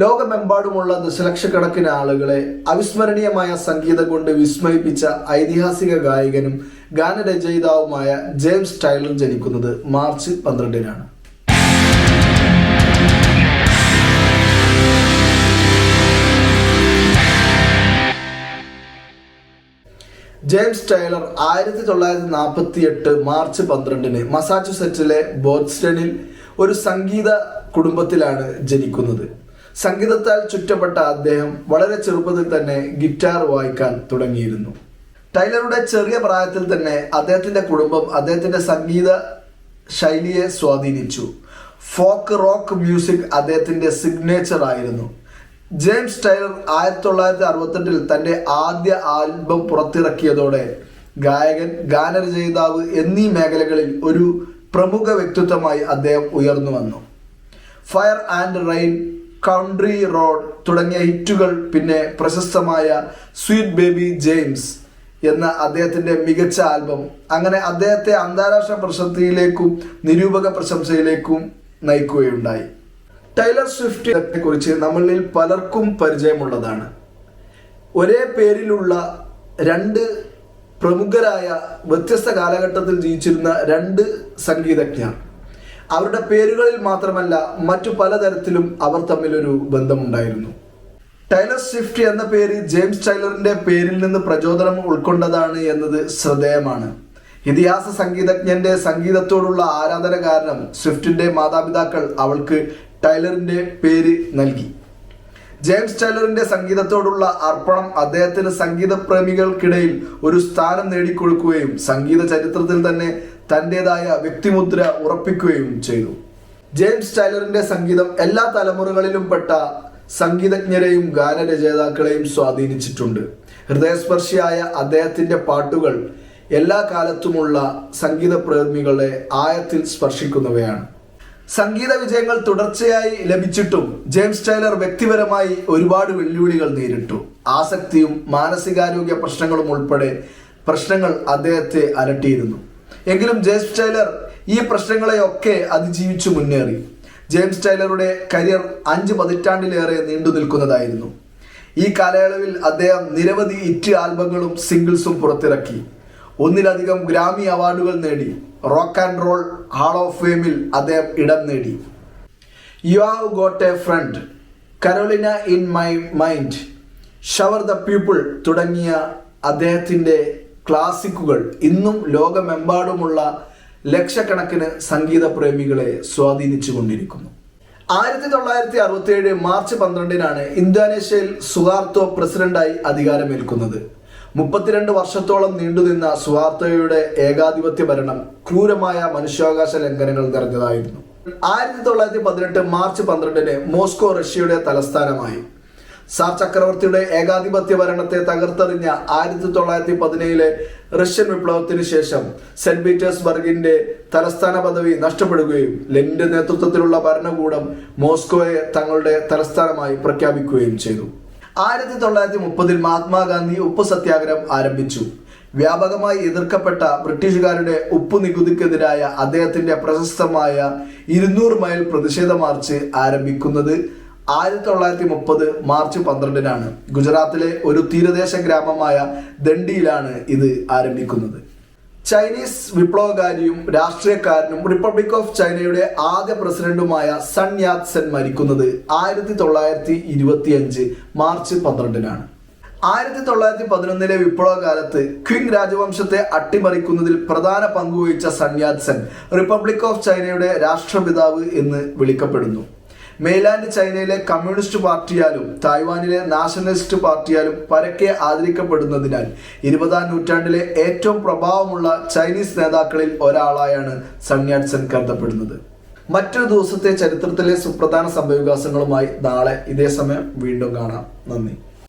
ലോകമെമ്പാടുമുള്ള ദശലക്ഷക്കണക്കിന് ആളുകളെ അവിസ്മരണീയമായ സംഗീതം കൊണ്ട് വിസ്മയിപ്പിച്ച ഐതിഹാസിക ഗായകനും ഗാനരചയിതാവുമായ ജെയിംസ് ടൈലർ ജനിക്കുന്നത് മാർച്ച് പന്ത്രണ്ടിനാണ്. ജെയിംസ് ടൈലർ ആയിരത്തി തൊള്ളായിരത്തി നാൽപ്പത്തി എട്ട് മാർച്ച് പന്ത്രണ്ടിന് മസാച്ചുസെറ്റ്സിലെ ബോത്സ്റ്റണിൽ ഒരു സംഗീത കുടുംബത്തിലാണ് ജനിക്കുന്നത്. സംഗീതത്താൽ ചുറ്റപ്പെട്ട അദ്ദേഹം വളരെ ചെറുപ്പത്തിൽ തന്നെ ഗിറ്റാർ വായിക്കാൻ തുടങ്ങിയിരുന്നു. ടൈലറുടെ ചെറിയ പ്രായത്തിൽ തന്നെ അദ്ദേഹത്തിന്റെ കുടുംബം അദ്ദേഹത്തിന്റെ സംഗീത ശൈലിയെ സ്വാധീനിച്ചു. ഫോക്ക് റോക്ക് മ്യൂസിക് അദ്ദേഹത്തിന്റെ സിഗ്നേച്ചർ ആയിരുന്നു. ജെയിംസ് ടൈലർ ആയിരത്തി തൊള്ളായിരത്തി അറുപത്തെട്ടിൽ തന്റെ ആദ്യ ആൽബം പുറത്തിറക്കിയതോടെ ഗായകൻ ഗാനരചയിതാവ് എന്നീ മേഖലകളിൽ ഒരു പ്രമുഖ വ്യക്തിത്വമായി അദ്ദേഹം ഉയർന്നു വന്നു. Fire and rain country road തുടങ്ങിയ ഹിറ്റുകൾ പിന്നെ പ്രശസ്തമായ സ്വീറ്റ് ബേബി ജെയിംസ് എന്ന അദ്ദേഹത്തിന്റെ മികച്ച ആൽബം. അങ്ങനെ അദ്ദേഹത്തെ അന്താരാഷ്ട്ര പ്രശസ്തിയിലേക്കും നിരൂപക പ്രശംസയിലേക്കും നയിക്കുകയുണ്ടായി. ടൈലർ സ്വിഫ്റ്റിനെ കുറിച്ച് നമ്മളിൽ പലർക്കും പരിചയമുള്ളതാണ്. ഒരേ പേരിലുള്ള രണ്ട് പ്രമുഖരായ വ്യത്യസ്ത കാലഘട്ടത്തിൽ ജീവിച്ചിരുന്ന രണ്ട് സംഗീതജ്ഞർ. അവരുടെ പേരുകളിൽ മാത്രമല്ല മറ്റു പലതരത്തിലും അവർ തമ്മിലൊരു ബന്ധമുണ്ടായിരുന്നു. ടൈലർ സ്വിഫ്റ്റ് എന്ന പേര് ജെയിംസ് ടൈലറിന്റെ പേരിൽ നിന്ന് പ്രചോദനം ഉൾക്കൊണ്ടതാണ് എന്നത് ശ്രദ്ധേയമാണ്. ഇതിഹാസ സംഗീതജ്ഞന്റെ സംഗീതത്തോടുള്ള ആരാധന കാരണം സ്വിഫ്റ്റിന്റെ മാതാപിതാക്കൾ അവൾക്ക് ടൈലറിന്റെ പേര് നൽകി. ജെയിംസ് ടൈലറിന്റെ സംഗീതത്തോടുള്ള അർപ്പണം അദ്ദേഹത്തിന് സംഗീത പ്രേമികൾക്കിടയിൽ ഒരു സ്ഥാനം നേടിക്കൊടുക്കുകയും സംഗീത ചരിത്രത്തിൽ തന്നെ തന്റേതായ വ്യക്തിമുദ്ര ഉറപ്പിക്കുകയും ചെയ്തു. ജെയിംസ് ടൈലറിന്റെ സംഗീതം എല്ലാ തലമുറകളിലും പെട്ട സംഗീതജ്ഞരെയും ഗാനരചയിതാക്കളെയും സ്വാധീനിച്ചിട്ടുണ്ട്. ഹൃദയസ്പർശിയായ അദ്ദേഹത്തിന്റെ പാട്ടുകൾ എല്ലാ കാലത്തുമുള്ള സംഗീത പ്രേമികളെ ആയത്തിൽ സ്പർശിക്കുന്നവയാണ്. സംഗീത വിജയങ്ങൾ തുടർച്ചയായി ലഭിച്ചിട്ടും ജെയിംസ് ടൈലർ വ്യക്തിപരമായി ഒരുപാട് വെല്ലുവിളികൾ നേരിട്ടു. ആസക്തിയും മാനസികാരോഗ്യ പ്രശ്നങ്ങളും ഉൾപ്പെടെ പ്രശ്നങ്ങൾ അദ്ദേഹത്തെ അലട്ടിയിരുന്നു. എങ്കിലും ജെയിംസ് ടൈലർ ഈ പ്രശ്നങ്ങളെയൊക്കെ അതിജീവിച്ചു മുന്നേറി. ജെയിംസ് ടൈലറുടെ കരിയർ അഞ്ച് പതിറ്റാണ്ടിലേറെ നീണ്ടു നിൽക്കുന്നതായിരുന്നു. ഈ കാലയളവിൽ അദ്ദേഹം നിരവധി ഇറ്റ് ആൽബങ്ങളും സിംഗിൾസും പുറത്തിറക്കി. ഒന്നിലധികം ഗ്രാമി അവാർഡുകൾ നേടി. Rock and roll hall of ഫെയിമിൽ അദ്ദേഹം ഇടം നേടി. You have got a friend. Carolina in my mind. Shower the people തുടങ്ങിയ അദ്ദേഹത്തിന്റെ ക്ലാസിക്കുകൾ. ഇന്നും ലോകമെമ്പാടുമുള്ള ലക്ഷക്കണക്കിന് സംഗീത പ്രേമികളെ സ്വാധീനിച്ചു കൊണ്ടിരിക്കുന്നു ആയിരത്തി തൊള്ളായിരത്തി അറുപത്തി ഏഴ് മാർച്ച് പന്ത്രണ്ടിനാണ് ഇന്തോനേഷ്യയിൽ സുഹാർത്തോ പ്രസിഡന്റായി അധികാരമേൽക്കുന്നത്. മുപ്പത്തിരണ്ട് വർഷത്തോളം നീണ്ടുനിന്ന സുഹാർത്തോയുടെ ഏകാധിപത്യ ഭരണം ക്രൂരമായ മനുഷ്യാവകാശ ലംഘനങ്ങൾ നിറഞ്ഞതായിരുന്നു. ആയിരത്തി തൊള്ളായിരത്തി പതിനെട്ട് മാർച്ച് പന്ത്രണ്ടിന് മോസ്കോ റഷ്യയുടെ തലസ്ഥാനമായി. സാർ ചക്രവർത്തിയുടെ ഏകാധിപത്യ ഭരണത്തെ തകർത്തെറിഞ്ഞ ആയിരത്തി തൊള്ളായിരത്തി പതിനേഴിലെ റഷ്യൻ വിപ്ലവത്തിന് ശേഷം സെന്റ് പീറ്റേഴ്സ്ബർഗിന്റെ തലസ്ഥാന പദവി നഷ്ടപ്പെടുകയും ലെനിന്റെ നേതൃത്വത്തിലുള്ള ഭരണകൂടം മോസ്കോയെ തങ്ങളുടെ തലസ്ഥാനമായി പ്രഖ്യാപിക്കുകയും ചെയ്തു. ആയിരത്തി തൊള്ളായിരത്തി മുപ്പതിൽ മഹാത്മാഗാന്ധി ഉപ്പ് സത്യാഗ്രഹം ആരംഭിച്ചു. വ്യാപകമായി എതിർക്കപ്പെട്ട ബ്രിട്ടീഷുകാരുടെ ഉപ്പ് നികുതിക്കെതിരായ അദ്ദേഹത്തിന്റെ പ്രശസ്തമായ ഇരുന്നൂറ് മൈൽ പ്രതിഷേധ മാർച്ച് ആരംഭിക്കുന്നത് ആയിരത്തി തൊള്ളായിരത്തി മുപ്പത് മാർച്ച് പന്ത്രണ്ടിനാണ് ഗുജറാത്തിലെ ഒരു തീരദേശ ഗ്രാമമായ ദണ്ഡിയിലാണ് ഇത് ആരംഭിക്കുന്നത്. ചൈനീസ് വിപ്ലവകാരിയും രാഷ്ട്രീയക്കാരനും റിപ്പബ്ലിക് ഓഫ് ചൈനയുടെ ആദ്യ പ്രസിഡന്റുമായ സൺ യാത് സെൻ മരിക്കുന്നത് ആയിരത്തി തൊള്ളായിരത്തി ഇരുപത്തി അഞ്ച് മാർച്ച് പന്ത്രണ്ടിനാണ്. ആയിരത്തി തൊള്ളായിരത്തി പതിനൊന്നിലെ വിപ്ലവകാലത്ത് ക്വിങ് രാജവംശത്തെ അട്ടിമറിക്കുന്നതിൽ പ്രധാന പങ്കുവഹിച്ച Sun Yat Sen republic of ചൈനയുടെ രാഷ്ട്രപിതാവ് എന്ന് വിളിക്കപ്പെടുന്നു. മെയ്ലാൻഡ് ചൈനയിലെ കമ്മ്യൂണിസ്റ്റ് പാർട്ടിയാലും തായ്വാനിലെ നാഷണലിസ്റ്റ് പാർട്ടിയാലും പരക്കെ ആദരിക്കപ്പെടുന്നതിനാൽ ഇരുപതാം നൂറ്റാണ്ടിലെ ഏറ്റവും പ്രഭാവമുള്ള ചൈനീസ് നേതാക്കളിൽ ഒരാളായാണ് സണ്യാട്സൻ കരുതപ്പെടുന്നത്. മറ്റൊരു ദിവസത്തെ ചരിത്രത്തിലെ സുപ്രധാന സംഭവവികാസങ്ങളുമായി നാളെ ഇതേ സമയം വീണ്ടും കാണാം. നന്ദി.